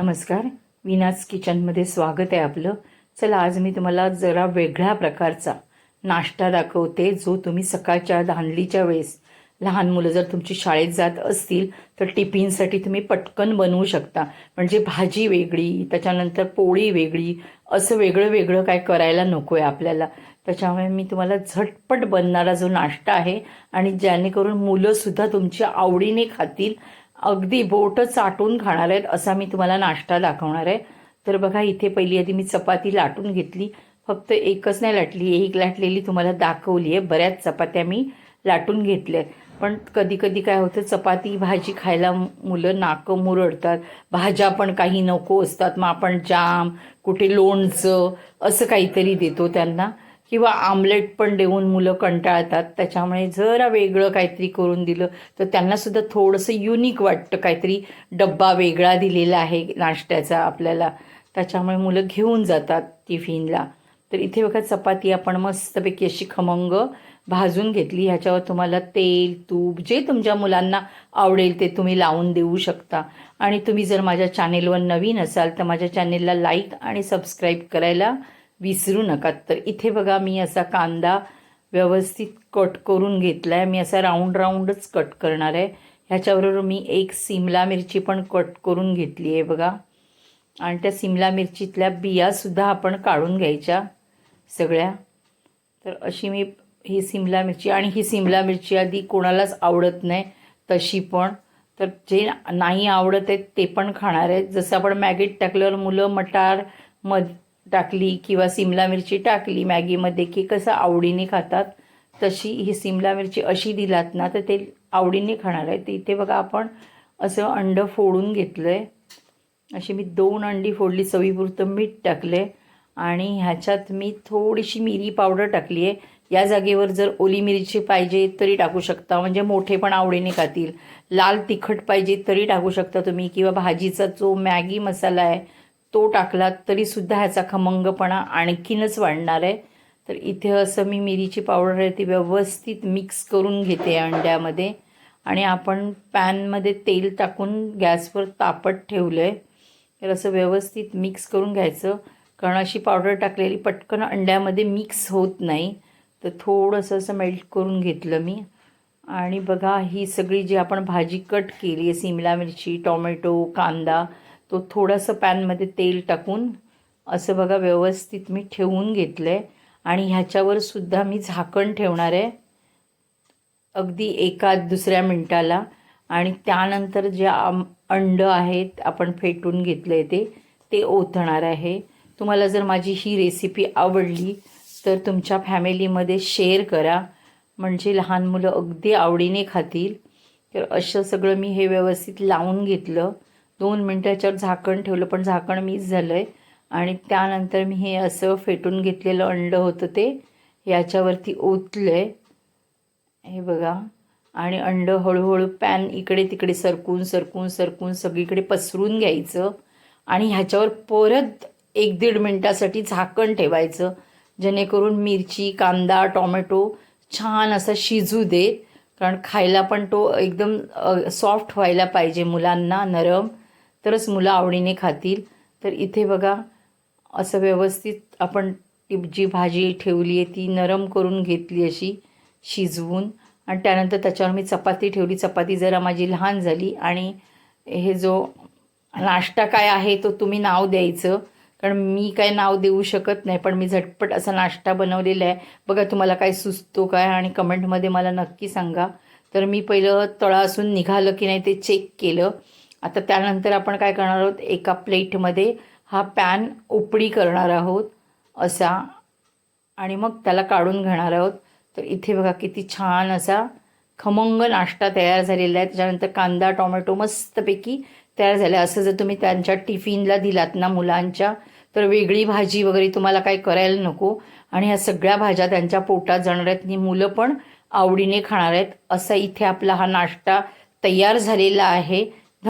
नमस्कार. विनाज किचनमध्ये स्वागत आहे आपलं. चला आज मी तुम्हाला जरा वेगळ्या प्रकारचा नाश्ता दाखवते जो तुम्ही सकाळच्या धांदलीच्या वेळेस लहान मुलं जर तुमची शाळेत जात असतील तर टिफिनसाठी तुम्ही पटकन बनवू शकता. म्हणजे भाजी वेगळी त्याच्यानंतर पोळी वेगळी असं वेगळं वेगळं काय करायला नको आहे आपल्याला. त्याच्यामुळे मी तुम्हाला झटपट बनणारा जो नाश्ता आहे आणि जेणेकरून मुलंसुद्धा तुमच्या आवडीने खातील अगदी बोटं चाटून खाणार आहेत असा मी तुम्हाला नाश्ता दाखवणार आहे. तर बघा इथे पहिली आधी मी चपाती लाटून घेतली. फक्त एकच नाही लाटली एक लाटलेली तुम्हाला दाखवली आहे. बऱ्याच चपात्या मी लाटून घेतल्या पण कधी कधी काय होतं चपाती भाजी खायला मुलं नाकं मुरडतात. भाज्या पण काही नको असतात. मग आपण जाम कुठे लोणचं असं काहीतरी देतो त्यांना. किंवा आमलेट पण देऊन मुलं कंटाळतात. त्याच्यामुळे जरा वेगळं काहीतरी करून दिलं. तर त्यांनासुद्धा थोडंसं युनिक वाटतं. काहीतरी डब्बा वेगळा दिलेला आहे नाश्त्याचा आपल्याला. त्याच्यामुळे मुलं घेऊन जातात टिफिनला. तर इथे बघा चपाती आपण मस्तपैकी अशी खमंग भाजून घेतली. ह्याच्यावर तुम्हाला तेल तूप जे तुमच्या मुलांना आवडेल ते तुम्ही लावून देऊ शकता. आणि तुम्ही जर माझ्या चॅनेलवर नवीन असाल तर माझ्या चॅनेलला लाईक आणि सबस्क्राईब करायला विसरू नका. तर इथे बघा मी असा कांदा व्यवस्थित कट करून घेतला आहे मी असा राऊंड राऊंडच कट करणार आहे. ह्याच्याबरोबर मी एक सिमला मिरची पण कट करून घेतली आहे बघा. आणि त्या सिमला मिरचीतल्या बियासुद्धा आपण काढून घ्यायच्या सगळ्या. तर अशी मी ही सिमला मिरची आणि ही सिमला मिरची आधी कोणालाच आवडत नाही तशी पण. तर जे नाही आवडत आहेत ते पण खाणार आहेत जसं आपण मॅगीत टाकल्यावर मुलं मटार मध टाकली किंवा सिमला मिरची टाकली मॅगीमध्ये की कसं आवडीने खातात तशी ही सिमला मिरची अशी दिलात ना तर ते आवडीने खाणार आहे. तर इथे बघा आपण असं अंडं फोडून घेतलं आहे अशी मी दोन अंडी फोडली चवीपुरतं मीठ टाकले आणि ह्याच्यात मी थोडीशी मिरी पावडर टाकली आहे. या जागेवर जर ओली मिरची पाहिजे तरी टाकू शकता म्हणजे मोठे पण आवडीने खातील. लाल तिखट पाहिजे तरी टाकू शकता तुम्ही किंवा भाजीचा जो मॅगी मसाला आहे तो टाकलात तरीसुद्धा ह्याचा खमंगपणा आणखीनच वाढणार आहे. तर इथे असं मी मिरीची पावडर आहे ती व्यवस्थित मिक्स करून घेते अंड्यामध्ये. आणि आपण पॅनमध्ये तेल टाकून गॅसवर तापत ठेवलं आहे तर असं व्यवस्थित मिक्स करून घ्यायचं. कारण अशी पावडर टाकलेली पटकन अंड्यामध्ये मिक्स होत नाही. तर थोडंसं असं मेल्ट करून घेतलं मी. आणि बघा ही सगळी जी आपण भाजी कट केली आहे सिमला मिरची टोमॅटो कांदा तो थोडंसं पॅनमध्ये तेल टाकून असं बघा व्यवस्थित मी ठेवून घेतलं आहे आणि ह्याच्यावर सुद्धा मी झाकण ठेवणार आहे. अगदी एका दुसऱ्या मिनटाला. आणि त्यानंतर जे आम अंड आहेत आपण फेटून घेतलं आहे ते ते ओतणार आहे. तुम्हाला जर माझी ही रेसिपी आवडली तर तुमच्या फॅमिलीमध्ये शेअर करा. म्हणजे लहान मुलं अगदी आवडीने खातील. तर असं सगळं मी हे व्यवस्थित लावून घेतलं. दोन मिनटाच्यावर झाकण ठेवलं पण झाकण मीच झालं आहे आणि त्यानंतर मी हे असं फेटून घेतलेलं अंड होतं ते याच्यावरती ओतलं आहे हे बघा. आणि अंड हळूहळू पॅन इकडे तिकडे सरकून सरकून सरकून सगळीकडे पसरून घ्यायचं. आणि ह्याच्यावर परत एक दीड मिनटासाठी झाकण ठेवायचं जेणेकरून मिरची कांदा टॉमॅटो छान असा शिजू दे कारण खायला पण तो एकदम सॉफ्ट व्हायला पाहिजे मुलांना नरम. तरच मुलं आवडीने खातील. तर इथे बघा असं व्यवस्थित आपण ती जी भाजी ठेवली आहे ती नरम करून घेतली अशी शिजवून. आणि त्यानंतर त्याच्यावर मी चपाती ठेवली. चपाती जरा माझी लहान झाली आणि हे जो नाश्ता काय आहे तो तुम्ही नाव द्यायचं. कारण मी काय नाव देऊ शकत नाही पण मी झटपट असा नाश्ता बनवलेला आहे. बघा तुम्हाला काय सुचतो काय आणि कमेंटमध्ये मला नक्की सांगा. तर मी पहिलं तळासून निघालं की नाही ते चेक केलं. आता त्यानंतर आपण काय करणार आहोत? एका प्लेटमध्ये हा पॅन उपडी करणार आहोत असा. आणि मग त्याला काढून घेणार आहोत. तर इथे बघा किती छान असा खमंग नाश्ता तयार झालेला आहे. त्याच्यानंतर कांदा टोमॅटो मस्तपैकी तयार झाला. असं जर तुम्ही त्यांच्या टिफिनला दिलात ना मुलांच्या तर वेगळी भाजी वगैरे तुम्हाला काय करायला नको. आणि ह्या सगळ्या भाज्या त्यांच्या पोटात जाणार आहेत आणि मुलं पण आवडीने खाणार आहेत. असा इथे आपला हा नाश्ता तयार झालेला आहे.